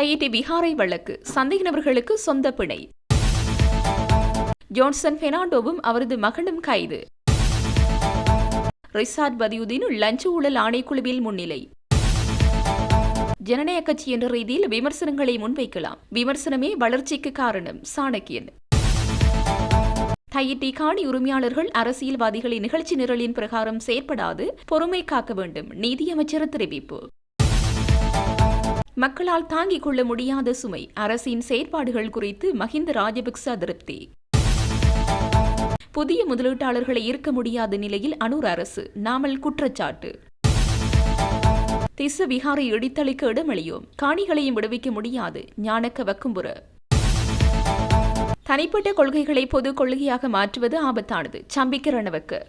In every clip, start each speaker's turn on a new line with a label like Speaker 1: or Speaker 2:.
Speaker 1: தையிட்டி விஹாரை வழக்கு. சந்தேக நபர்களுக்கு சொந்த பிணை. ஜோன்சன் பெர்னாண்டோவும் அவரது மகனும் கைது. ரிசாட் பதியுதீன் லஞ்ச ஊழல் ஆணைக்குழுவில் முன்னிலை. ஜனநாயக கட்சி என்ற ரீதியில் விமர்சனங்களை முன்வைக்கலாம். விமர்சனமே வளர்ச்சிக்கு காரணம் சாணக்கியன். தையிட்டி காணி உரிமையாளர்கள் அரசியல்வாதிகளின் நிகழ்ச்சி நிரலின் பிரகாரம் செயற்படாது பொறுமை காக்க வேண்டும் நீதியமைச்சர் தெரிவிப்பு. மக்களால் தாங்கிக் கொள்ள முடியாத சுமை. அரசின் செயற்பாடுகள் குறித்து மஹிந்த ராஜபக்ச அதிருப்தி. புதிய முதலீட்டாளர்களை ஈர்க்க முடியாத நிலையில் அனூர் அரசு. நாமல் குற்றச்சாட்டு. திச விகாரை இடித்தளிக்க இடமளியோம். காணிகளையும் விடுவிக்க முடியாது. ஞானக்க வக்கும்புற. தனிப்பட்ட கொள்கைகளை பொது கொள்கையாக மாற்றுவது ஆபத்தானது. சம்பிக்க ரணவக்கு.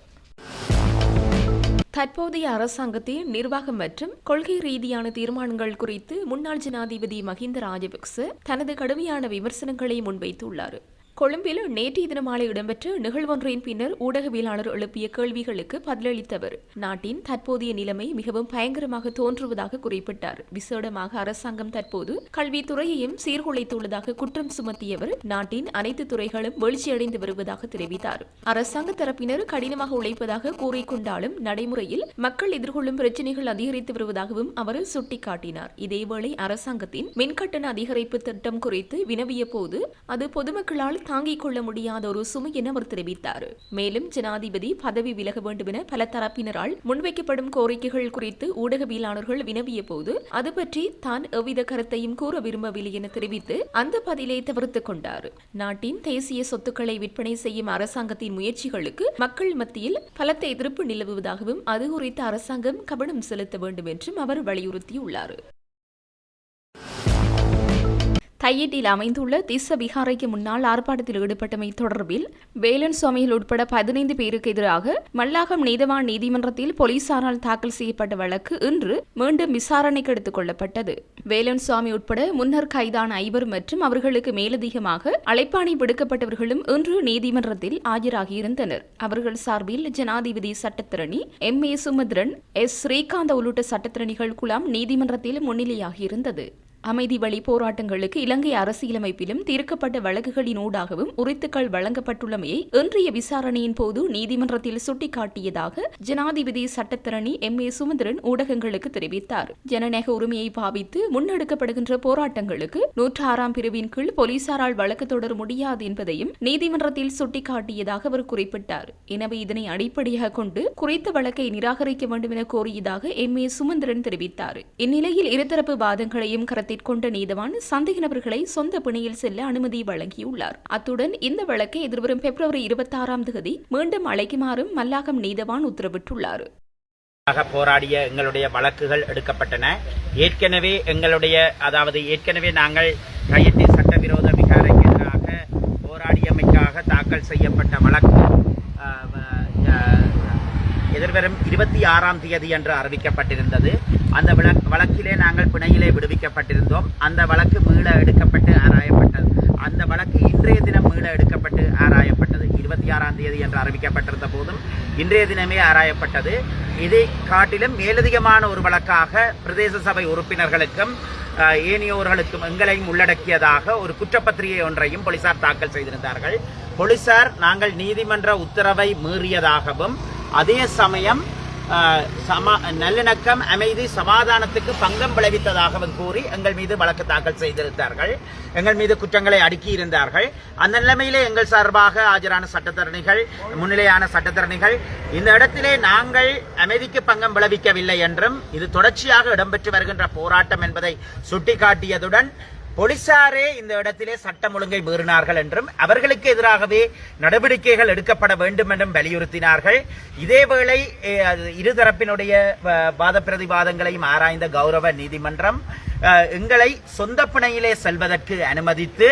Speaker 1: தற்போதைய அரசாங்கத்தின் நிர்வாகம் மற்றும் கொள்கை ரீதியான தீர்மானங்கள் குறித்து முன்னாள் ஜனாதிபதி மஹிந்த ராஜபக்ச தனது கடுமையான விமர்சனங்களை முன்வைத்துள்ளார். கொழும்பில் நேற்றைய தின மாலை இடம்பெற்ற நிகழ்வொன்றின் பின்னர் ஊடகவியலாளர் எழுப்பிய கேள்விகளுக்கு பதிலளித்தவர். நாட்டின் தற்போதைய நிலைமை மிகவும் பயங்கரமாக தோன்றுவதாக குறிப்பிட்டார். விசேடமாக அரசாங்கம் தற்போது கல்வித்துறையையும் சீர்குலைத்துள்ளதாக குற்றம் சுமத்தியவர். நாட்டின் அனைத்து துறைகளும் வீழ்ச்சியடைந்து வருவதாக தெரிவித்தார். அரசாங்க தரப்பினர் கடினமாக உழைப்பதாக கூறிக்கொண்டாலும் நடைமுறையில் மக்கள் எதிர்கொள்ளும் பிரச்சினைகள் அதிகரித்து வருவதாகவும் அவர் சுட்டிக்காட்டினார். இதேவேளை அரசாங்கத்தின் மின்கட்டண அதிகரிப்பு திட்டம் குறித்து வினவிய போது அது பொதுமக்களால் தாங்கிக் கொள்ள முடியாத ஒரு சுமை என அவர் தெரிவித்தார். மேலும் ஜனாதிபதி பதவி விலக வேண்டும் என பல தரப்பினரால் முன்வைக்கப்படும் கோரிக்கைகள் குறித்து ஊடகவியலாளர்கள் வினவிய போது அது பற்றி தான் எவ்வித கருத்தையும் கூற விரும்பவில்லை என தெரிவித்து அந்த பதிலை தவிர்த்துக் கொண்டார். நாட்டின் தேசிய சொத்துக்களை விற்பனை செய்யும் அரசாங்கத்தின் முயற்சிகளுக்கு மக்கள் மத்தியில் பலத்த எதிர்ப்பு நிலவுவதாகவும் அது குறித்து அரசாங்கம் கவனம் செலுத்த வேண்டும் என்றும் அவர் வலியுறுத்தியுள்ளார். தையிட்டில் அமைந்துள்ள திச விகாரைக்கு முன்னால் ஆர்ப்பாட்டத்தில் ஈடுபட்டமை தொடர்பில் வேலன் சுவாமிகள் உட்பட பதினைந்து பேருக்கு எதிராக மல்லாகம் நீதவான் நீதிமன்றத்தில் போலீசாரால் தாக்கல் செய்யப்பட்ட வழக்கு இன்று மீண்டும் விசாரணைக்கு எடுத்துக் கொள்ளப்பட்டது. வேலன் சுவாமி உட்பட முன்னர் கைதான ஐவர் மற்றும் அவர்களுக்கு மேலதிகமாக அழைப்பாணி விடுக்கப்பட்டவர்களும் இன்று நீதிமன்றத்தில் ஆஜராகியிருந்தனர். அவர்கள் சார்பில் ஜனாதிபதி சட்டத்திரணி M A Sumanthiran S Srikanth உள்ளிட்ட சட்டத்திரணிகள் குழாம் நீதிமன்றத்தில் முன்னிலையாகியிருந்தது. அமைதி வழி போராட்டங்களுக்கு இலங்கை அரசியலமைப்பிலும் தீர்க்கப்பட்ட வழக்குகளின் ஊடாகவும் உரித்துக்கள் வழங்கப்பட்டுள்ளமையை இன்றைய விசாரணையின் போது நீதிமன்றத்தில் சுட்டிக்காட்டியதாக ஜனாதிபதி சட்டத்திரணி எம். ஏ. சுமந்திரன் ஊடகங்களுக்கு தெரிவித்தார். ஜனநாயக உரிமையை பாவித்து முன்னெடுக்கப்படுகின்ற போராட்டங்களுக்கு நூற்று ஆறாம் பிரிவின் கீழ் போலீசாரால் வழக்கு தொடர முடியாது என்பதையும் நீதிமன்றத்தில் சுட்டிக்காட்டியதாக அவர் குறிப்பிட்டார். எனவே இதனை அடிப்படையாக கொண்டு குறித்த வழக்கை நிராகரிக்க வேண்டும் என கோரியதாக எம். ஏ. சுமந்திரன் தெரிவித்தார். இந்நிலையில் இருதரப்பு வாதங்களையும் கருத்து கொண்ட நீதவான் சந்தேக நபர்களை சொந்த பிணையில் செல்ல அனுமதி வழங்கியுள்ளார். அத்துடன் இந்த வழக்கை எதிர்வரும் பிப்ரவரி இருபத்தி ஆறாம் தேதி மீண்டும் அழைக்குமாறும் மல்லாகம் நீதவான் உத்தரவிட்டுள்ளார்.
Speaker 2: போராடிய எங்களுடைய வழக்குகள் எடுக்கப்பட்டன. ஏற்கனவே எங்களுடைய அதாவது ஏற்கனவே நாங்கள் கையெட்டி சட்டவிரோத விகாரைக்கு எதிராக போராடியமைக்காக தாக்கல் செய்யப்பட்ட வழக்கு எதிர்வரும் இருபத்தி ஆறாம் தேதி என்று அறிவிக்கப்பட்டிருந்தது. அந்த வழக்கிலே நாங்கள் பிணையிலே விடுவிக்கப்பட்டிருந்தோம். அந்த வழக்கு மீள எடுக்கப்பட்டு ஆராயப்பட்டது. அந்த வழக்கு இன்றைய தினம் மீள எடுக்கப்பட்டு ஆராயப்பட்டது. இருபத்தி ஆறாம் தேதி என்று அறிவிக்கப்பட்டிருந்த போதும் இன்றைய தினமே ஆராயப்பட்டது. இதை காட்டிலும் மேலதிகமான ஒரு வழக்காக பிரதேச சபை உறுப்பினர்களுக்கும் ஏனையோர்களுக்கும் எங்களையும் உள்ளடக்கியதாக ஒரு குற்றப்பத்திரிகை ஒன்றையும் போலீசார் தாக்கல் செய்திருந்தார்கள். போலீசார் நாங்கள் நீதிமன்ற உத்தரவை மீறியதாகவும் அதே சமயம் சமா நல்லிணக்கம் அமைதி சமாதானத்துக்கு பங்கம் விளைவித்ததாகவும் கூறி எங்கள் மீது வழக்கு தாக்கல் செய்திருந்தார்கள். எங்கள் மீது குற்றங்களை அடுக்கியிருந்தார்கள். அந்த நிலைமையிலே எங்கள் சார்பாக ஆஜரான சட்டத்தரணிகள் முன்னிலையான சட்டத்தரணிகள் இந்த இடத்திலே நாங்கள் அமைதிக்கு பங்கம் விளைவிக்கவில்லை என்றும் இது தொடர்ச்சியாக இடம்பெற்று வருகின்ற போராட்டம் என்பதை சுட்டிக்காட்டியதுடன் போலீசாரே இந்த இடத்திலே சட்டம் ஒழுங்கை மீறினார்கள் என்றும் அவர்களுக்கு எதிராகவே நடவடிக்கைகள் எடுக்கப்பட வேண்டும் என்றும் வலியுறுத்தினார்கள். இதேவேளை அது இருதரப்பினுடைய வாத பிரதிவாதங்களையும் ஆராய்ந்த கௌரவ நீதிமன்றம் எங்களை சொந்த பிணையிலே செல்வதற்கு அனுமதித்து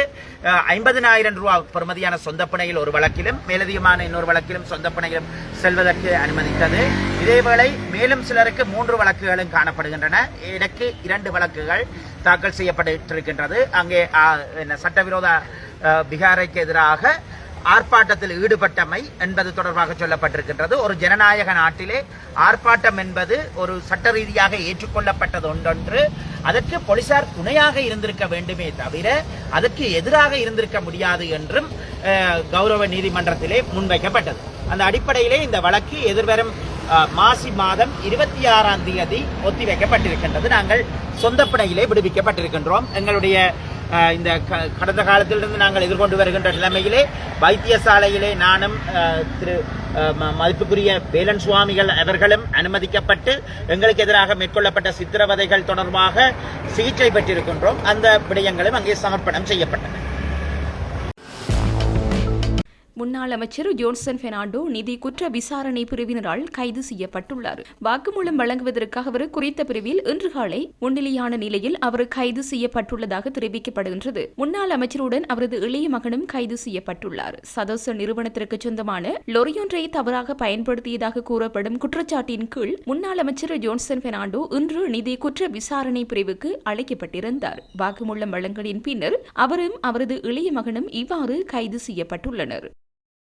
Speaker 2: ஐம்பதினாயிரம் ரூபாய் பெறுமதியான சொந்த பிணையில் ஒரு வழக்கிலும் மேலதிகமான இன்னொரு வழக்கிலும் சொந்த பிணையிலும் செல்வதற்கு அனுமதித்தது. இதேவேளை மேலும் சிலருக்கு மூன்று வழக்குகளும் காணப்படுகின்றன. எனக்கு இரண்டு வழக்குகள். தாக்கல் செய்யப்பட்டிருக்கின்றது. அங்கே என்ன, சட்டவிரோத அ, பிகாரைக்கு எதிராக ஆர்ப்பாட்டத்தில் ஈடுபட்டமை என்பது தொடர்பாக சொல்லப்பட்டிருக்கின்றது. ஒரு ஜனநாயக நாட்டிலே ஆர்ப்பாட்டம் என்பது ஒரு சட்ட ரீதியாக ஏற்றுக்கொள்ளப்பட்டது ஒன்றொன்று. அதற்கு போலீசார் துணையாக இருந்திருக்க வேண்டுமே தவிர அதற்கு எதிராக இருந்திருக்க முடியாது என்றும் கௌரவ நீதிமன்றத்திலே முன்வைக்கப்பட்டது. அந்த அடிப்படையிலே இந்த வழக்கு எதிர்வரும் மாசி மாதம் இருபத்தி ஆறாம் தேதி ஒத்திவைக்கப்பட்டிருக்கின்றது. நாங்கள் சொந்த பிணையிலே விடுவிக்கப்பட்டிருக்கின்றோம். எங்களுடைய இந்த க- கடந்த காலத்திலிருந்து நாங்கள் எதிர்கொண்டு வருகின்ற நிலைமையிலே வைத்தியசாலையிலே நானும் திரு மதிப்புக்குரிய வேலன் சுவாமிகள் அவர்களும் அனுமதிக்கப்பட்டு எங்களுக்கு எதிராக மேற்கொள்ளப்பட்ட சித்திரவதைகள் தொடர்பாக சிகிச்சை பெற்றிருக்கின்றோம். அந்த விடயங்களும் அங்கே சமர்ப்பணம் செய்யப்பட்டன.
Speaker 1: முன்னாள் அமைச்சர் ஜோன்சன் பெர்னாண்டோ நிதி குற்ற விசாரணை பிரிவினரால் கைது செய்யப்பட்டுள்ளார். வாக்குமூலம் வழங்குவதற்காக அவர் குறித்த பிரிவில் இன்று காலை முன்னிலையான நிலையில் அவர் கைது செய்யப்பட்டுள்ளதாக தெரிவிக்கப்படுகின்றது. முன்னாள் அமைச்சருடன் அவரது இளைய மகனும் கைது செய்யப்பட்டுள்ளார். சதோச நிறுவனத்திற்கு சொந்தமான லொரியொன்றை தவறாக பயன்படுத்தியதாக கூறப்படும் குற்றச்சாட்டின் கீழ் முன்னாள் அமைச்சர் ஜோன்சன் பெர்னாண்டோ இன்று நிதி குற்ற விசாரணை பிரிவுக்கு அழைக்கப்பட்டிருந்தார். வாக்குமூலம் வழங்கலின் பின்னர் அவரும் அவரது இளைய மகனும் இவ்வாறு கைது செய்யப்பட்டுள்ளனர்.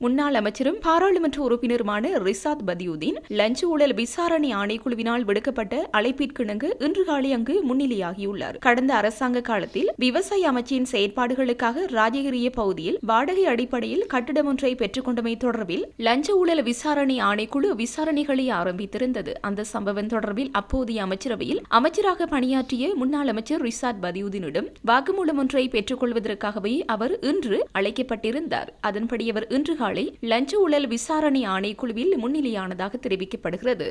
Speaker 1: முன்னாள் அமைச்சரும் பாராளுமன்ற உறுப்பினருமான ரிசாத் பதியுதீன் லஞ்ச ஊழல் விசாரணை ஆணைக்குழுவினால் விடுக்கப்பட்ட அழைப்பிற்கிணங்கு இன்று காலை அங்கு முன்னிலையாகியுள்ளார். கடந்த அரசாங்க காலத்தில் விவசாய அமைச்சின் செயற்பாடுகளுக்காக ராஜகிரிய பகுதியில் வாடகை அடிப்படையில் கட்டிடம் ஒன்றை பெற்றுக்கொண்டமை தொடர்பில் லஞ்ச ஊழல் விசாரணை ஆணைக்குழு விசாரணைகளை ஆரம்பித்திருந்தது. அந்த சம்பவம் தொடர்பில் அப்போதைய அமைச்சரவையில் அமைச்சராக பணியாற்றிய முன்னாள் அமைச்சர் ரிசாத் பதியுதீனிடம் வாக்குமூலம் ஒன்றை பெற்றுக்கொள்வதற்காகவே அவர் இன்று அழைக்கப்பட்டிருந்தார். அதன்படி அவர் இன்று குற்றவாளி லஞ்ச ஊழல் விசாரணை ஆணைக்குழுவில் முன்னிலையானதாக தெரிவிக்கப்படுகிறது.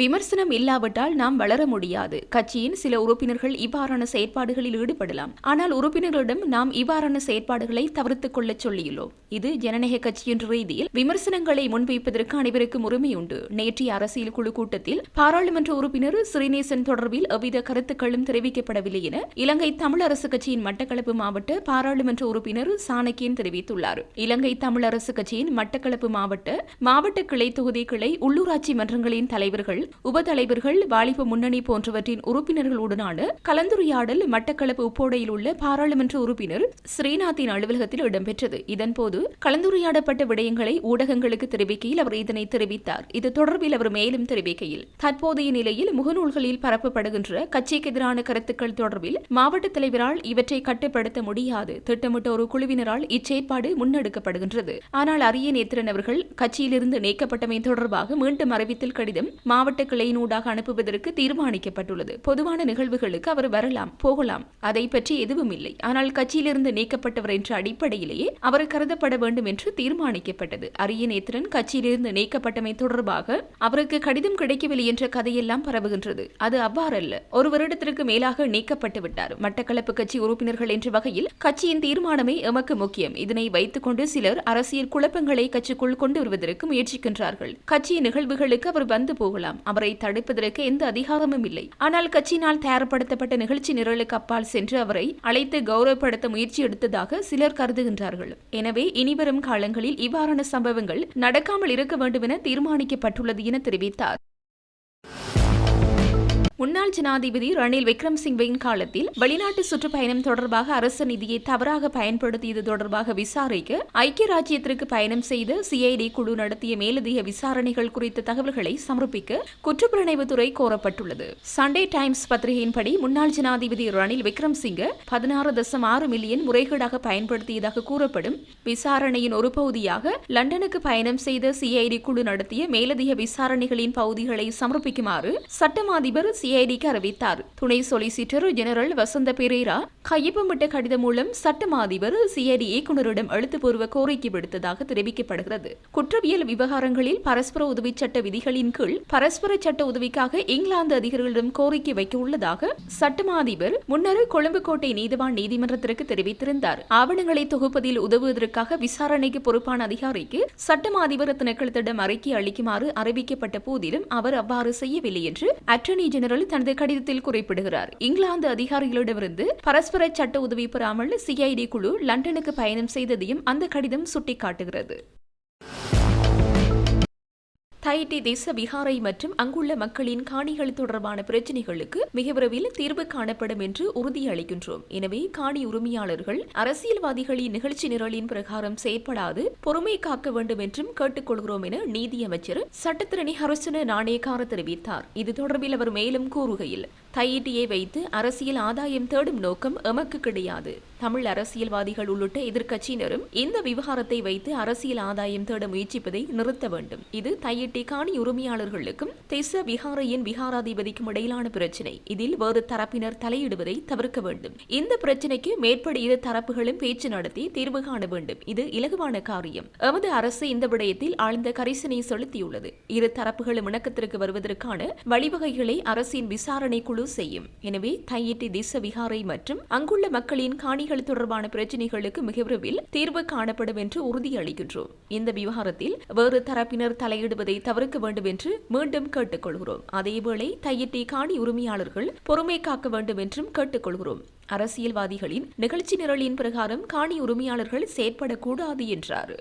Speaker 1: விமர்சனம் இல்லாவிட்டால் நாம் வளர முடியாது. கட்சியின் சில உறுப்பினர்கள் இவ்வாறான செயற்பாடுகளில் ஈடுபடலாம். ஆனால் உறுப்பினர்களிடம் நாம் இவ்வாறான செயற்பாடுகளை தவிர்த்துக் கொள்ளச் சொல்லியுள்ளோம். இது ஜனநாயக கட்சி என்ற ரீதியில் விமர்சனங்களை முன்வைப்பதற்கு அனைவருக்கும் உரிமை உண்டு நேற்றைய அரசியல் குழு கூட்டத்தில் பாராளுமன்ற உறுப்பினர் ஸ்ரீநேசன் தொடர்பில் எவ்வித கருத்துக்களும் தெரிவிக்கப்படவில்லை என இலங்கை தமிழரசு கட்சியின் மட்டக்களப்பு மாவட்ட பாராளுமன்ற உறுப்பினர் சாணக்கியன் தெரிவித்துள்ளார். இலங்கை தமிழரசு கட்சியின் மட்டக்களப்பு மாவட்ட மாவட்ட கிளை தொகுதி கிளை உள்ளூராட்சி மன்றங்களின் தலைவர்கள் உபதலைவர்கள் வாலிப முன்னணி போன்றவற்றின் உறுப்பினர்களுடனான கலந்துரையாடல் மட்டக்களப்பு உப்போடையில் உள்ள பாராளுமன்ற உறுப்பினர் ஸ்ரீநாத்தின் அலுவலகத்தில் இடம்பெற்றது. இதன்போது கலந்துரையாடப்பட்ட விடயங்களை ஊடகங்களுக்கு தெரிவிக்கையில் அவர் இதனை தெரிவித்தார். இது தொடர்பில் அவர் மேலும் தெரிவிக்கையில் தற்போதைய நிலையில் முகநூல்களில் பரப்பப்படுகின்ற கட்சிக்கு எதிரான கருத்துக்கள் தொடர்பில் மாவட்ட தலைவரால் இவற்றை கட்டுப்படுத்த முடியாது. திட்டமிட்ட ஒரு குழுவினரால் இச்செயற்பாடு முன்னெடுக்கப்படுகின்றது. ஆனால் அரிய நேத்திரன் அவர்கள் கட்சியிலிருந்து நீக்கப்பட்டமை தொடர்பாக மீண்டும் அறிவித்தல் கடிதம் மாவட்ட கிளையினூடாக அனுப்புவதற்கு தீர்மானிக்கப்பட்டுள்ளது. பொதுவான நிகழ்வுகளுக்கு அவர் வரலாம் போகலாம். அதை பற்றி எதுவும் இல்லை. ஆனால் கட்சியிலிருந்து நீக்கப்பட்டவர் என்ற அடிப்படையிலேயே அவர் கருதப்பட வேண்டும் என்று தீர்மானிக்கப்பட்டது. அரிய நேத்திரன் கட்சியிலிருந்து நீக்கப்பட்டமை தொடர்பாக அவருக்கு கடிதம் கிடைக்கவில்லை என்ற கதையெல்லாம் பரவுகின்றது. அது அவ்வாறல்ல. ஒரு வருடத்திற்கு மேலாக நீக்கப்பட்டு விட்டார். மட்டக்களப்பு கட்சி உறுப்பினர்கள் என்ற வகையில் கட்சியின் தீர்மானமே எமக்கு முக்கியம். இதனை வைத்துக் கொண்டு சிலர் அரசியல் குழப்பங்களை கட்சிக்குள் கொண்டு வருவதற்கு முயற்சிக்கின்றார்கள். கட்சியின் நிகழ்வுகளுக்கு அவர் வந்து போகலாம். அவரை தடுப்பதற்கு எந்த அதிகாரமும் இல்லை. ஆனால் கட்சியினால் தயார்படுத்தப்பட்ட நிகழ்ச்சி நிரலுக்கு அப்பால் சென்று அவரை அழைத்து கௌரவப்படுத்த முயற்சி எடுத்ததாக சிலர் கருதுகின்றார்கள். எனவே இனிவரும் காலங்களில் இவ்வாறான சம்பவங்கள் நடக்காமல் இருக்க வேண்டும் என தீர்மானிக்கப்பட்டுள்ளது என தெரிவித்தார். முன்னாள் ஜனாதிபதி ரணில் விக்ரம்சிங்கவின் காலத்தில் வெளிநாட்டு சுற்றுப்பயணம் தொடர்பாக அரசு நிதியை தவறாக பயன்படுத்தியது தொடர்பாக விசாரிக்க ஐக்கிய ராஜ்யத்திற்கு பயணம் செய்த சிஐடி குழு நடத்திய மேலதிக விசாரணைகள் குறித்த தகவல்களை சமர்ப்பிக்க குற்றப்புலனாய்வுத்துறை கோரப்பட்டுள்ளது. சண்டே டைம்ஸ் பத்திரிகையின்படி முன்னாள் ஜனாதிபதி ரணில் விக்ரம்சிங்க பதினாறு தசம் ஆறு மில்லியன் முறைகேடாக பயன்படுத்தியதாக கூறப்படும் விசாரணையின் ஒரு பகுதியாக லண்டனுக்கு பயணம் செய்த சிஐடி குழு நடத்திய மேலதிக விசாரணைகளின் பகுதிகளை சமர்ப்பிக்குமாறு சட்டம் அதிபர் சிஐடிக்கு அறிவித்தார். துணை சொலிசிட்டர் ஜெனரல் வசந்த பெரேரா கையொப்பமிட்ட கடிதம் மூலம் சட்டம் அதிபர் சிஐடி இயக்குநரிடம் எழுத்துப்பூர்வ கோரிக்கை விடுத்ததாக தெரிவிக்கப்படுகிறது. குற்றவியல் விவகாரங்களில் பரஸ்பர உதவி சட்ட விதிகளின் கீழ் பரஸ்பர சட்ட உதவிக்காக இங்கிலாந்து அதிகாரிகளிடம் கோரிக்கை வைக்க உள்ளதாக சட்டம் அதிபர் முன்னர் கொழும்பு கோட்டை நீதிவான் நீதிமன்றத்திற்கு தெரிவித்திருந்தார். ஆவணங்களை தொகுப்பதில் உதவுவதற்காக விசாரணைக்கு பொறுப்பான அதிகாரிக்கு சட்டம் அதிபர் திணைக்களத்திடம் அறிக்கை அளிக்குமாறு அறிவிக்கப்பட்ட போதிலும் அவர் அவ்வாறு செய்யவில்லை என்று அட்டர்னி ஜெனரல் தனது கடிதத்தில் குறிப்பிடுகிறார். இங்கிலாந்து அதிகாரிகளிடமிருந்து பரஸ்பர சட்ட உதவி பெறாமல் சிஐடி குழு லண்டனுக்கு பயணம் செய்ததையும் அந்த கடிதம் சுட்டிக்காட்டுகிறது. தைட்டி தேச விகாரை மற்றும் அங்குள்ள மக்களின் காணிகள் தொடர்பான பிரச்சினைகளுக்கு மிக விரைவில் தீர்வு காணப்படும் என்று உறுதியளிக்கின்றோம். எனவே காணி உரிமையாளர்கள் அரசியல்வாதிகளின் நிகழ்ச்சி நிரலின் பிரகாரம் செயற்படாது பொறுமை காக்க வேண்டும் என்றும் கேட்டுக்கொள்கிறோம் என நீதியமைச்சர் சட்டத்திரணி ஹரசன நாணயக்கார தெரிவித்தார். இது தொடர்பில் அவர் மேலும் கூறுகையில் தையிட்டியை வைத்து அரசியல் ஆதாயம் தேடும் நோக்கம் எமக்கு கிடையாது. தமிழ் அரசியல்வாதிகள் உள்ளிட்ட எதிர்க்கட்சியினரும் இந்த விவகாரத்தை வைத்து அரசியல் ஆதாயம் தேட முயற்சிப்பதை நிறுத்த வேண்டும். இது தையிட்டி காணி உரிமையாளர்களுக்கும் திச விகாரையின் விகாராதிபதிக்கும் இடையிலான பிரச்சினை. இதில் வேறு தரப்பினர் தலையிடுவதை தவிர்க்க வேண்டும். இந்த பிரச்சினைக்கு மேற்படி இரு தரப்புகளும் பேச்சு நடத்தி தீர்வு காண வேண்டும். இது இலகுவான காரியம். எமது அரசு இந்த விடயத்தில் ஆழ்ந்த கரிசனை செலுத்தியுள்ளது. இரு தரப்புகளும் இணக்கத்திற்கு வருவதற்கான வழிவகைகளை அரசின் விசாரணை குழு செய்யும். எனவே தையிட்டி திச விகாரை மற்றும் அங்குள்ள மக்களின் காணி காணிகள் தொடர்பான பிரச்சினைகளுக்கு மிக விரைவில் தீர்வு காணப்படும் என்று உறுதியளிக்கின்றோம். இந்த விவகாரத்தில் வேறு தரப்பினர் தலையிடுவதை தவிர்க்க வேண்டும் என்று மீண்டும் கேட்டுக்கொள்கிறோம். அதேவேளை தையிட்டி காணி உரிமையாளர்கள் பொறுமை காக்க வேண்டும் என்றும் கேட்டுக்கொள்கிறோம். அரசியல்வாதிகளின் நிகழ்ச்சி நிரலின் பிரகாரம் காணி உரிமையாளர்கள் செயற்படக்கூடாது என்றார்.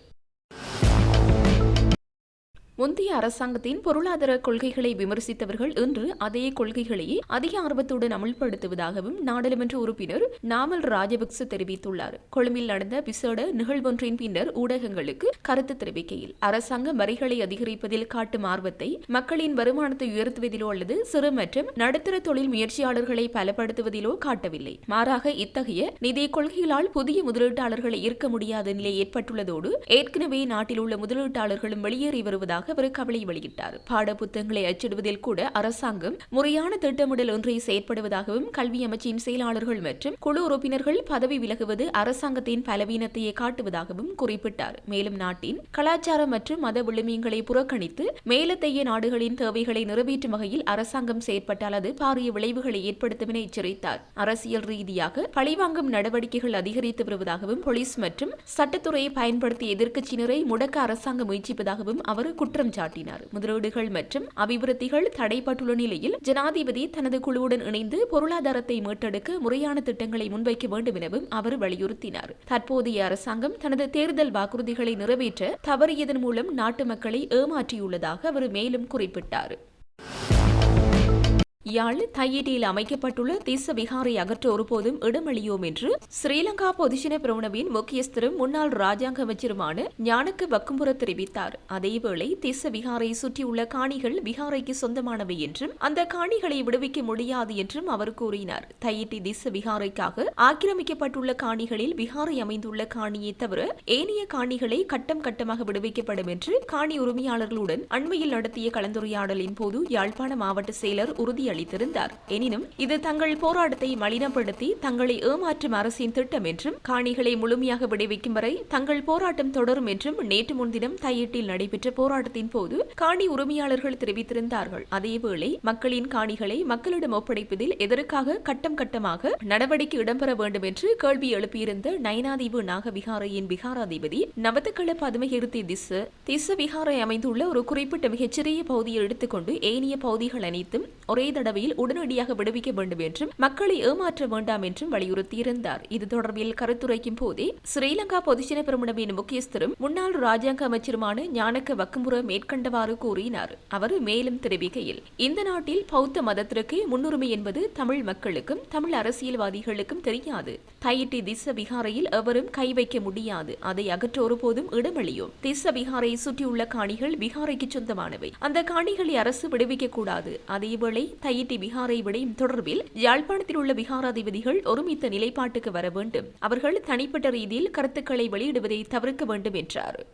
Speaker 1: முந்தைய அரசாங்கத்தின் பொருளாதார கொள்கைகளை விமர்சித்தவர்கள் இன்று அதே கொள்கைகளையே அதிக ஆர்வத்துடன் அமல்படுத்துவதாகவும் நாடாளுமன்ற உறுப்பினர் நாமல் ராஜபக்ச தெரிவித்துள்ளார். கொழும்பில் நடந்த விசேட நிகழ்வொன்றின் பின்னர் ஊடகங்களுக்கு கருத்து தெரிவிக்கையில் அரசாங்கம் வரிகளை அதிகரிப்பதில் காட்டும் ஆர்வத்தை மக்களின் வருமானத்தை உயர்த்துவதிலோ அல்லது சிறு மற்றும் நடுத்தர தொழில் முயற்சியாளர்களை பலப்படுத்துவதிலோ காட்டவில்லை. மாறாக இத்தகைய நிதி கொள்கைகளால் புதிய முதலீட்டாளர்களை ஈர்க்க முடியாத நிலை ஏற்பட்டுள்ளதோடு ஏற்கனவே நாட்டில் உள்ள முதலீட்டாளர்களும் வெளியேறி வருவதாக அவர் கவலை வெளியிட்டார். பாட புத்தகங்களை அச்சிடுவதில் கூட அரசாங்கம் முறையான திட்டமிடல் ஒன்றை செயற்படுவதாகவும் கல்வி அமைச்சின் செயலாளர்கள் மற்றும் குழு உறுப்பினர்கள் பதவி விலகுவது அரசாங்கத்தின் பலவீனத்தையே காட்டுவதாகவும் குறிப்பிட்டார். மேலும் நாட்டின் கலாச்சார மற்றும் மத விழுமியங்களை புறக்கணித்து மேலத்தைய நாடுகளின் தேவைகளை நிறைவேற்றும் வகையில் அரசாங்கம் செயற்பட்டால் அது பாரிய விளைவுகளை ஏற்படுத்தும் என எச்சரித்தார். அரசியல் ரீதியாக பழிவாங்கும் நடவடிக்கைகள் அதிகரித்து வருவதாகவும் போலீஸ் மற்றும் சட்டத்துறையை பயன்படுத்தி எதிர்க்கட்சியினரை முடக்க அரசாங்கம் முயற்சிப்பதாகவும் அவர் குற்றம் சாட்டினார். முதலீடுகள் மற்றும் அபிவிருத்திகள் தடைப்பட்டுள்ள நிலையில் ஜனாதிபதி தனது குழுவுடன் இணைந்து பொருளாதாரத்தை மீட்டெடுக்க முறையான திட்டங்களை முன்வைக்க வேண்டும் எனவும் அவர் வலியுறுத்தினார். தற்போதைய அரசாங்கம் தனது தேர்தல் வாக்குறுதிகளை நிறைவேற்ற தவறியதன் மூலம் நாட்டு மக்களை ஏமாற்றியுள்ளதாக அவர் மேலும் குறிப்பிட்டார். யாழ் தையிட்டியில் அமைக்கப்பட்டுள்ள தீச விகாரை அகற்ற ஒருபோதும் இடமளியோம் என்று ஸ்ரீலங்கா பொதுஜன பிரமுனவின் முக்கியஸ்தரும் முன்னாள் ராஜாங்க அமைச்சருமான ஞானக்கு வக்கும்புர தெரிவித்தார். அதேவேளை தீச விகாரை சுற்றியுள்ள காணிகள் விகாரைக்கு சொந்தமானவை என்றும் அந்த காணிகளை விடுவிக்க முடியாது என்றும் அவர் கூறினார். தையிட்டி திச விகாரைக்காக ஆக்கிரமிக்கப்பட்டுள்ள காணிகளில் விகாரை அமைந்துள்ள காணியை தவிர ஏனைய காணிகளை கட்டம் கட்டமாக விடுவிக்கப்படும் என்று காணி உரிமையாளர்களுடன் அண்மையில் நடத்திய கலந்துரையாடலின் போது யாழ்ப்பாண மாவட்ட செயலர் உறுதியளித்தார். அளித்திருந்தார். எனினும் இது தங்கள் போராட்டத்தை மலினப்படுத்தி தங்களை ஏமாற்றும் அரசின் திட்டம் என்றும் காணிகளை முழுமையாக விடுவிக்கும் வரை தங்கள் போராட்டம் தொடரும் என்றும் நேற்று முன்தினம் தையிட்டில் நடைபெற்ற போராட்டத்தின் போது காணி உரிமையாளர்கள் தெரிவித்திருந்தார்கள். அதேவேளை மக்களின் காணிகளை மக்களிடம் ஒப்படைப்பதில் எதற்காக கட்டம் கட்டமாக நடவடிக்கை இடம்பெற வேண்டும் என்று கேள்வி எழுப்பியிருந்த நயனாதீவு நாகவிகாரையின் விகாராதிபதி நவத்துக்கள பதுமகிருத்தி திச திச விகாரை அமைந்துள்ள ஒரு குறிப்பிட்ட மிகச்சிறிய பகுதியை எடுத்துக்கொண்டு ஏனைய பகுதிகள் அனைத்தும் ஒரே தடவையில் உடனடியாக விடுவிக்க வேண்டும் என்றும் மக்களை ஏமாற்ற வேண்டாம் என்றும் வலியுறுத்தியிருந்தார். இது தொடர்பில் கருத்துரைக்கும் போதே ஸ்ரீலங்கா பொதுஜன பெருமுனவின் முக்கியஸ்தரும் முன்னாள் ராஜாங்க அமைச்சருமான ஞானக்க வக்குமுற மேற்கண்டவாறு கூறினார். அவர் மேலும் தெரிவிக்கையில் இந்த நாட்டில் பௌத்த மதத்திற்கு முன்னுரிமை என்பது தமிழ் மக்களுக்கும் தமிழ் அரசியல்வாதிகளுக்கும் தெரியாது. தையிட்டி திச விகாரையில் எவரும் கை வைக்க முடியாது. அதை அகற்ற ஒருபோதும் இடமளியும். திச விகாரை சுற்றியுள்ள காணிகள் விகாரைக்கு சொந்தமானவை. அந்த காணிகளை அரசு விடுவிக்க கூடாது. அதேவேளை தையிட்டி விகாரை விடையும் தொடர்பில் யாழ்ப்பாணத்தில் உள்ள விகாராதிபதிகள் ஒருமித்த நிலைப்பாட்டுக்கு வர வேண்டும். அவர்கள் தனிப்பட்ட ரீதியில் கருத்துக்களை வெளியிடுவதை தவிர்க்க வேண்டும் என்றார்.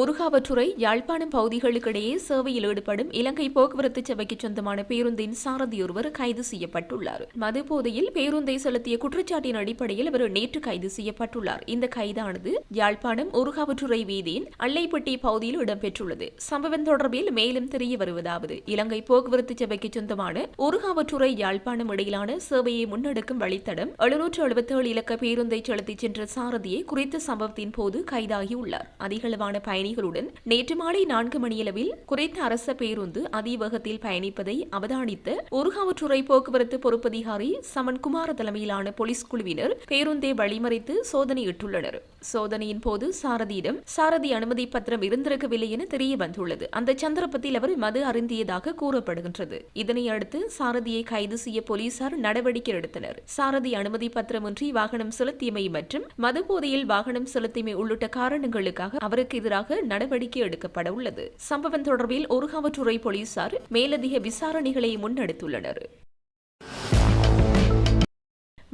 Speaker 1: ஒருகாவற்றுறை யாழ்ப்பாணம் பகுதிகளுக்கிடையே சேவையில் ஈடுபடும் இலங்கை போக்குவரத்து சபைக்கு சொந்தமான பேருந்தின் சாரதி ஒருவர் கைது செய்யப்பட்டுள்ளார். மது போதையில் பேருந்தை செலுத்திய குற்றச்சாட்டின் அடிப்படையில் அவர் நேற்று கைது செய்யப்பட்டுள்ளார். இந்த கைதானது யாழ்ப்பாணம் ஒருகாவற்றுறை வீதியின் அள்ளைப்பட்டி பகுதியில் இடம்பெற்றுள்ளது. சம்பவம் தொடர்பில் மேலும் தெரிய வருவதாவது இலங்கை போக்குவரத்து சபைக்கு சொந்தமான ஒருகாவற்றுறை யாழ்ப்பாணம் இடையிலான சேவையை முன்னெடுக்கும் வழித்தடம் எழுநூற்று எழுபத்தேழு இலக்க பேருந்தை செலுத்திச் சென்ற சாரதியை குறித்த சம்பவத்தின் போது கைதாகியுள்ளார். அதிகளவான பயண பயணிகளுடன் நேற்று மாலை நான்கு மணியளவில் குறைந்த அரச பேருந்து அதிவேகத்தில் பயணிப்பதை அவதானித்த ஒருகாவற்றுறை போக்குவரத்து பொறுப்பதிகாரி சமன் குமார தலைமையிலான போலீஸ் குழுவினர் பேருந்தை வழிமறைத்து சோதனையிட்டுள்ளனர். சோதனையின் போது சாரதியிடம் சாரதி அனுமதி பத்திரம் இருந்திருக்கவில்லை என தெரிய வந்துள்ளது. அந்த சந்தர்ப்பத்தில் அவர் மது அருந்தியதாக கூறப்படுகின்றது. இதனை அடுத்து சாரதியை கைது செய்ய போலீசார் நடவடிக்கை எடுத்தனர். சாரதி அனுமதி பத்திரமின்றி வாகனம் செலுத்தியமை மற்றும் மது போதையில் வாகனம் செலுத்தியமை உள்ளிட்ட காரணங்களுக்காக அவருக்கு எதிராக நடவடிக்கை எடுக்கப்பட உள்ளது. சம்பவம் தொடர்பில் ஒருகாவற்றுறை போலீசார் மேலதிக விசாரணைகளை முன்னெடுத்துள்ளனர்.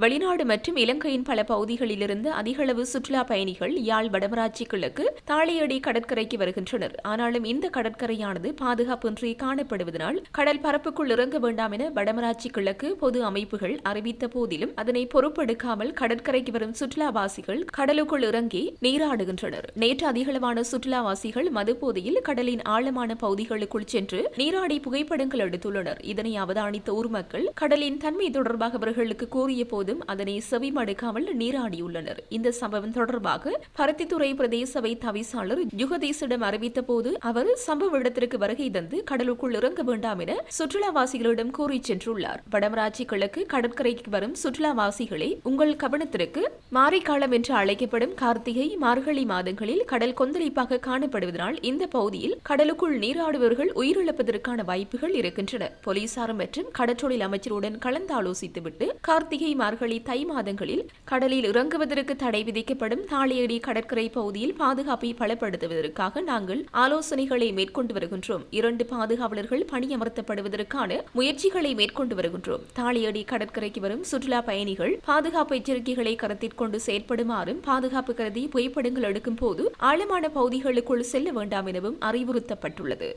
Speaker 1: வெளிநாடு மற்றும் இலங்கையின் பல பகுதிகளிலிருந்து அதிகளவு சுற்றுலா பயணிகள் யாழ் வடமராட்சி கிழக்கு தாளியடி கடற்கரைக்கு வருகின்றனர். ஆனாலும் இந்த கடற்கரையானது பாதுகாப்பின்றி காணப்படுவதனால் கடல் பரப்புக்குள் இறங்க வேண்டாம் என வடமராட்சி கிழக்கு பொது அமைப்புகள் அறிவித்த போதிலும் அதனை பொறுப்பெடுக்காமல் கடற்கரைக்கு வரும் சுற்றுலாவாசிகள் கடலுக்குள் இறங்கி நீராடுகின்றனர். நேற்று அதிகளவான சுற்றுலாவாசிகள் மதுபோதையில் கடலின் ஆழமான பகுதிகளுக்குள் சென்று நீராடி புகைப்படங்கள் எடுத்துள்ளனர். இதனை அவதானித்த ஊர் மக்கள் கடலின் தன்மை தொடர்பாக அவர்களுக்கு கூறிய போது முழுவதும் அதனை செவிமடுக்காமல் நீராடியுள்ளனர். இந்த சம்பவம் தொடர்பாக பருத்தித்துறை பிரதேச சபை தவிசாளர் யுகதீசிடம் அறிவித்த போது அவர் சம்பவ இடத்திற்கு வருகை தந்து கடலுக்குள் இறங்க வேண்டாம் என சுற்றுலாவாசிகளிடம் கூறி சென்றுள்ளார். வடமராட்சி கிழக்கு கடற்கரைக்கு வரும் சுற்றுலாவாசிகளை உங்கள் கவனத்திற்கு மாரிக்காலம் என்று அழைக்கப்படும் கார்த்திகை மார்கழி மாதங்களில் கடல் கொந்தளிப்பாக காணப்படுவதனால் இந்த பகுதியில் கடலுக்குள் நீராடுபவர்கள் உயிரிழப்பதற்கான வாய்ப்புகள் இருக்கின்றன. போலீசார் மற்றும் கடற்றொழில் அமைச்சருடன் கலந்தாலோசித்துவிட்டு கார்த்திகை மார்கழி தை மாதங்களில் கடலில் இறங்குவதற்கு தடை விதிக்கப்படும் தாளியடி கடற்கரை பகுதியில் பாதுகாப்பை பலப்படுத்துவதற்காக நாங்கள் ஆலோசனைகளை மேற்கொண்டு வருகின்றோம். இரண்டு பாதுகாவலர்கள் பணியமர்த்தப்படுவதற்கான முயற்சிகளை மேற்கொண்டு வருகின்றோம். தாளியடி கடற்கரைக்கு வரும் சுற்றுலா பயணிகள் பாதுகாப்பு எச்சரிக்கைகளை கருத்தில் கொண்டு செயற்படுமாறும் பாதுகாப்பு கருதி புகைப்படங்கள் எடுக்கும் போது ஆழமான பகுதிகளுக்குள் செல்ல வேண்டாம் எனவும் அறிவுறுத்தப்பட்டுள்ளது.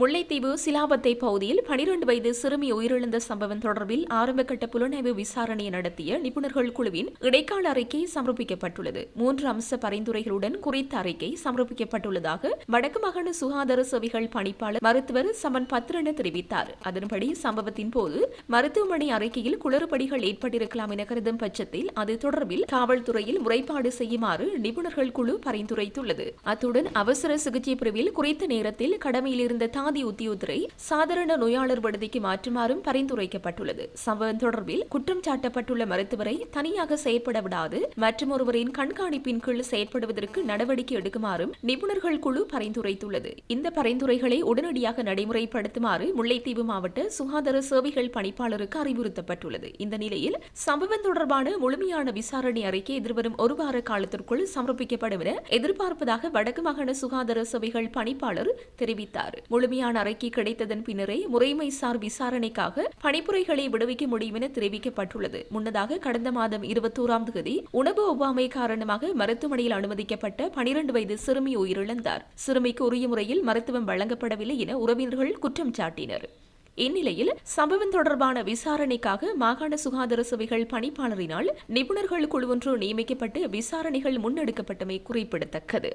Speaker 1: முல்லைத்தீவு சிலாபத்தை பகுதியில் பனிரெண்டு வயது சிறுமி உயிரிழந்த சம்பவம் தொடர்பில் ஆரம்பகட்ட புலனாய்வு விசாரணையை நடத்திய நிபுணர்கள் குழுவின் இடைக்கால அறிக்கை சமர்ப்பிக்கப்பட்டுள்ளது. மூன்று அம்ச பரிந்துரைகளுடன் குறித்த அறிக்கை சமர்ப்பிக்கப்பட்டுள்ளதாக வடக்கு மாகாண சுகாதார சேவைகள் பணிப்பாளர் மருத்துவர் சமன் பத்ரன தெரிவித்தார். அதன்படி சம்பவத்தின் போது மருத்துவமனை அறிக்கையில் குளறுபடிகள் ஏற்பட்டிருக்கலாம் என கருதும் பட்சத்தில் அது தொடர்பில் காவல்துறையில் முறைப்பாடு செய்யுமாறு நிபுணர்கள் குழு பரிந்துரைத்துள்ளது. அத்துடன் அவசர சிகிச்சை பிரிவில் குறித்த நேரத்தில் கடமையில் இருந்த சாதி உத்தியோகரை சாதாரண நோயாளர் விடுதிக்கு மாற்றுமாறும் பரிந்துரைக்கப்பட்டுள்ளது. சம்பவம் தொடர்பில் குற்றம் சாட்டப்பட்டுள்ள மருத்துவரை தனியாக செயற்பட விடாது மற்றும் ஒருவரின் கண்காணிப்பின் கீழ் செயற்படுவதற்கு நடவடிக்கை எடுக்குமாறும் நிபுணர்கள் குழு பரிந்துரைத்துள்ளது. இந்த பரிந்துரைகளை உடனடியாக நடைமுறைப்படுத்துமாறு முல்லைத்தீவு மாவட்ட சுகாதார சேவைகள் பணிப்பாளருக்கு அறிவுறுத்தப்பட்டுள்ளது. இந்த நிலையில் சம்பவம் தொடர்பான முழுமையான விசாரணை அறிக்கை எதிர்வரும் ஒரு வார காலத்திற்குள் சமர்ப்பிக்கப்படும் என எதிர்பார்ப்பதாக வடக்கு மாகாண சுகாதார சேவைகள் பணிப்பாளர் தெரிவித்தார். முழுமையான அறிக்கை கிடைத்ததன் பின்னரே முறைமை சார் விசாரணைக்காக பணிப்புரைகளை விடுவிக்க முடியும் என தெரிவிக்கப்பட்டுள்ளது. முன்னதாக கடந்த மாதம் இருபத்தோராம் தேதி உணவு ஒவ்வாமை காரணமாக மருத்துவமனையில் அனுமதிக்கப்பட்ட பனிரண்டு வயது சிறுமி உயிரிழந்தார். சிறுமிக்கு உரிய முறையில் மருத்துவம் வழங்கப்படவில்லை என உறவினர்கள் குற்றம் சாட்டினர். இந்நிலையில் சம்பவம் தொடர்பான விசாரணைக்காக மாகாண சுகாதார சபைகள் பணிப்பாளரினால் நிபுணர்கள் குழு ஒன்று நியமிக்கப்பட்டு விசாரணைகள் முன்னெடுக்கப்பட்டமை குறிப்பிடத்தக்கது.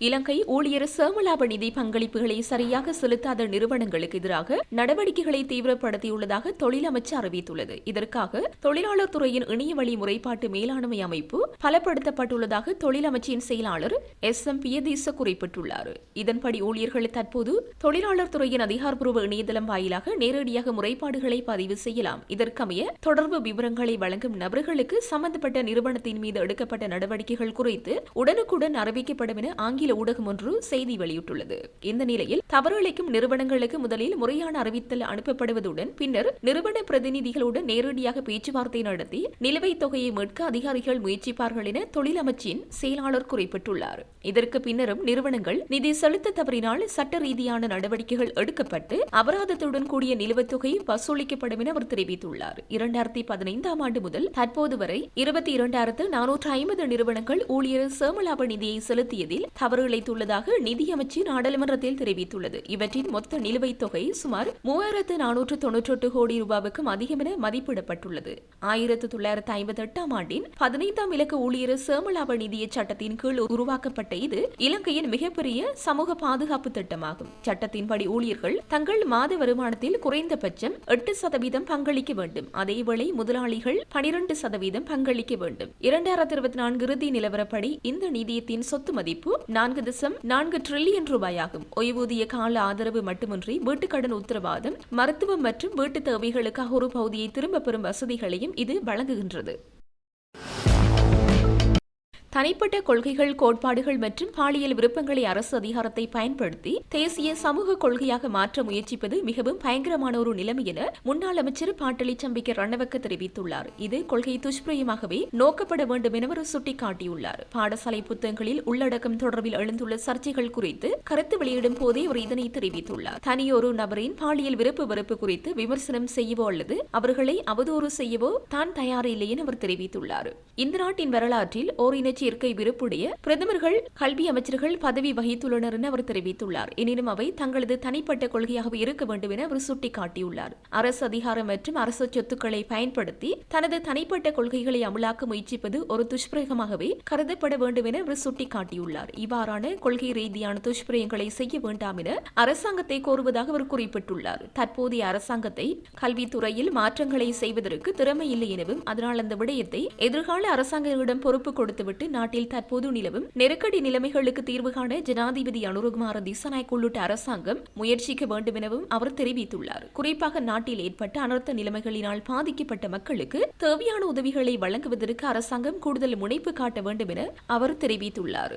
Speaker 1: இலங்கை ஊழியர் சேமலாப நிதி பங்களிப்புகளை சரியாக செலுத்தாத நிறுவனங்களுக்கு எதிராக நடவடிக்கைகளை தீவிரப்படுத்தியுள்ளதாக தொழில் அமைச்சு அறிவித்துள்ளது. இதற்காக தொழிலாளர் துறையின் இணைய வழி முறைப்பாட்டு மேலாண்மை அமைப்பு பலப்படுத்தப்பட்டுள்ளதாக தொழில் அமைச்சின் செயலாளர் எஸ். எம். பியதீச குறிப்பிட்டுள்ளார். இதன்படி ஊழியர்கள் தற்போது தொழிலாளர் துறையின் அதிகாரப்பூர்வ இணையதளம் வாயிலாக நேரடியாக முறைப்பாடுகளை பதிவு செய்யலாம். இதற்கமைய தொடர்பு விவரங்களை வழங்கும் நபர்களுக்கு சம்பந்தப்பட்ட நிறுவனத்தின் மீது எடுக்கப்பட்ட நடவடிக்கைகள் குறித்து உடனுக்குடன் அறிவிக்கப்படும் என ஆங்கில ஆங்கில ஊடகம் ஒன்று செய்தி வெளியிட்டுள்ளது. இந்த நிலையில் தவறளிக்கும் நிறுவனங்களுக்கு முதலில் முறையான அறிவித்தல் அனுப்பப்படுவதுடன் பின்னர் நிறுவன பிரதிநிதிகளுடன் நேரடியாக பேச்சுவார்த்தை நடத்தி நிலுவைத் தொகையை மீட்க அதிகாரிகள் முயற்சிப்பார்கள் என தொழில் அமைச்சின் செயலாளர் குறிப்பிட்டுள்ளார். இதற்கு பின்னரும் நிறுவனங்கள் நிதி செலுத்த தவறினால் சட்ட ரீதியான நடவடிக்கைகள் எடுக்கப்பட்டு அபராதத்துடன் கூடிய நிலுவைத் தொகை வசூலிக்கப்படும் என அவர் தெரிவித்துள்ளார். இரண்டாயிரத்தி பதினைந்தாம் ஆண்டு முதல் தற்போது வரை இருபத்தி இரண்டாயிரத்து நானூற்று ஐம்பது நிறுவனங்கள் ஊழியர் சேமலாப நிதியை செலுத்தியதில் தவறு இழைத்துள்ளதாக நிதியமைச்சு நாடாளுமன்றத்தில் தெரிவித்துள்ளது. இவற்றின் மொத்த நிலுவைத் தொகை சுமார் மூவாயிரத்து நானூற்று தொன்னூற்றி எட்டு கோடி ரூபாவுக்கும் அதிகம் என மதிப்பிடப்பட்டுள்ளது. ஆயிரத்து தொள்ளாயிரத்து ஐம்பத்தி எட்டாம் ஆண்டின் பதினைந்தாம் இலக்க ஊழியர் சேமலாப நிதிய சட்டத்தின் கீழ் உருவாக்கப்பட்ட இது இலங்கையின் மிகப்பெரிய சமூக பாதுகாப்பு திட்டமாகும். சட்டத்தின்படி ஊழியர்கள் தங்கள் மாத வருமானத்தில் குறைந்தபட்சம் எட்டு சதவீதம் பங்களிக்க வேண்டும். அதேவேளை முதலாளிகள் பனிரெண்டு சதவீதம் பங்களிக்க வேண்டும். இரண்டாயிரத்தி இருபத்தி நான்கு இறுதி நிலவரப்படி இந்த நிதியத்தின் சொத்து மதிப்பு நான்கு தசம் நான்கு டிரில்லியன் ரூபாயாகும். ஓய்வூதிய கால ஆதரவு மட்டுமின்றி வீட்டுக்கடன் உத்தரவாதம் மருத்துவம் மற்றும் வீட்டு தேவைகளுக்காக ஒரு பகுதியை திரும்ப பெறும் வசதிகளையும் இது வழங்குகின்றது. தனிப்பட்ட கொள்கைகள் கோட்பாடுகள் மற்றும் பாலியல் விருப்பங்களை அரசு அதிகாரத்தை பயன்படுத்தி தேசிய சமூக கொள்கையாக மாற்ற முயற்சிப்பது மிகவும் பயங்கரமான ஒரு நிலைமை என முன்னாள் அமைச்சர் பாட்டலி சம்பிக்க ரணவக்க தெரிவித்துள்ளார். இது கொள்கை துஷ்பிரயமாகவே நோக்கப்பட வேண்டும் என அவர் சுட்டிக்காட்டியுள்ளார். பாடசாலை புத்தகங்களில் உள்ளடக்கம் தொடர்பில் எழுந்துள்ள சர்ச்சைகள் குறித்து கருத்து வெளியிடும் போதே அவர் இதனை தெரிவித்துள்ளார். தனியொரு நபரின் பாலியல் விருப்பு வெறுப்பு குறித்து விமர்சனம் செய்யவோ அல்லது அவர்களை அவதூறு செய்யவோ தான் தயாரில்லை என அவர் தெரிவித்துள்ளார். இந்த நாட்டின் வரலாற்றில் ஓரினச்சி சேர்க்கை விருப்புடைய பிரதமர்கள் கல்வி அமைச்சர்கள் பதவி வகித்துள்ளனர் என அவர் தெரிவித்துள்ளார். எனினும் அவை தங்களது தனிப்பட்ட கொள்கையாகவே இருக்க வேண்டும் என அவர் சுட்டிக்காட்டியுள்ளார். அரசு அதிகாரம் மற்றும் அரசு சொத்துக்களை பயன்படுத்தி தனது தனிப்பட்ட கொள்கைகளை அமலாக்க முயற்சிப்பது ஒரு துஷ்பிரயோகமாகவே கருதப்பட வேண்டும் என அவர் சுட்டிக்காட்டியுள்ளார். இவ்வாறான கொள்கை ரீதியான துஷ்பிரயங்களை செய்ய வேண்டாம் என அரசாங்கத்தை கோருவதாக அவர் குறிப்பிட்டுள்ளார். தற்போதைய அரசாங்கத்தை கல்வித்துறையில் மாற்றங்களை செய்வதற்கு திறமை இல்லை எனவும் அதனால் அந்த விடயத்தை எதிர்கால அரசாங்கங்களிடம் பொறுப்பு கொடுத்துவிட்டு நாட்டில் தற்போது நிலவும் நெருக்கடி நிலைமைகளுக்கு தீர்வு காண ஜனாதிபதி அனுரகுமார திசநாயக் உள்ளிட்ட அரசாங்கம் முயற்சிக்க வேண்டும் எனவும் அவர் தெரிவித்துள்ளார். குறிப்பாக நாட்டில் ஏற்பட்ட அனர்த்த நிலைமைகளினால் பாதிக்கப்பட்ட மக்களுக்கு தேவையான உதவிகளை வழங்குவதற்கு அரசாங்கம் கூடுதல் முனைப்பு காட்ட வேண்டும் என அவர் தெரிவித்துள்ளார்.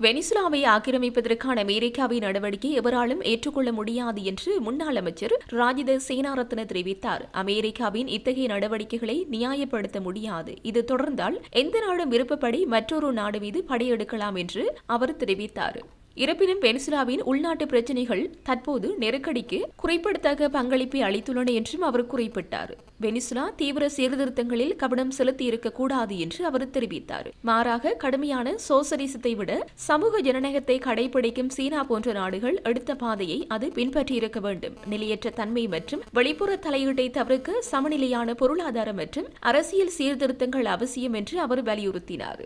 Speaker 1: வெனிசுலாவை ஆக்கிரமிப்பதற்கான அமெரிக்காவின் நடவடிக்கை எவராலும் ஏற்றுக்கொள்ள முடியாது என்று முன்னாள் அமைச்சர் ராஜித சேனாரத்ன தெரிவித்தார். அமெரிக்காவின் இத்தகைய நடவடிக்கைகளை நியாயப்படுத்த முடியாது. இது தொடர்ந்தால் எந்த நாடும் விருப்பப்படி மற்றொரு நாடு மீது படையெடுக்கலாம் என்று அவர் தெரிவித்தார். இருப்பினும் வெனிசுலாவின் உள்நாட்டு பிரச்சினைகள் தற்போது நெருக்கடிக்கு குறிப்பிடத்தக்க பங்களிப்பை அளித்துள்ளன என்றும் அவர் குறிப்பிட்டார். வெனிசுலா தீவிர சீர்திருத்தங்களில் கவனம் செலுத்தி இருக்கக்கூடாது என்று அவர் தெரிவித்தார். மாறாக கடுமையான சோசலிசத்தை விட சமூக ஜனநாயகத்தை கடைபிடிக்கும் சீனா போன்ற நாடுகள் எடுத்த பாதையை அது பின்பற்றியிருக்க வேண்டும். நிலையற்ற தன்மை மற்றும் வெளிப்புற தலையீட்டை தவிர்க்க சமநிலையான பொருளாதார மற்றும் அரசியல் சீர்திருத்தங்கள் அவசியம் என்று அவர் வலியுறுத்தினார்.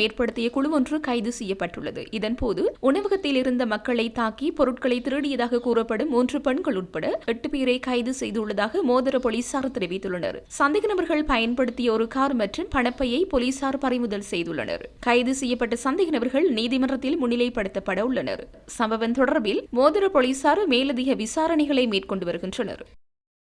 Speaker 1: ஏற்படுத்திய குழு ஒன்று கைது செய்யப்பட்டுள்ளது. இதன்போது உணவகத்தில் இருந்த மக்களை தாக்கி பொருட்களை திருடியதாக கூறப்படும் மூன்று பெண்கள் உட்பட எட்டு பேரை கைது செய்துள்ளதாக மோதிர போலீசார் தெரிவித்துள்ளனர். சந்தேக நபர்கள் பயன்படுத்திய ஒரு கார் மற்றும் பணப்பையை போலீசார் பறிமுதல் செய்துள்ளனர். கைது செய்யப்பட்ட சந்தேக நபர்கள் நீதிமன்றத்தில் முன்னிலைப்படுத்தப்பட உள்ளனர். சம்பவம் தொடர்பில் மோதிர போலீசார் மேலதிக விசாரணைகளை மேற்கொண்டு வருகின்றனர்.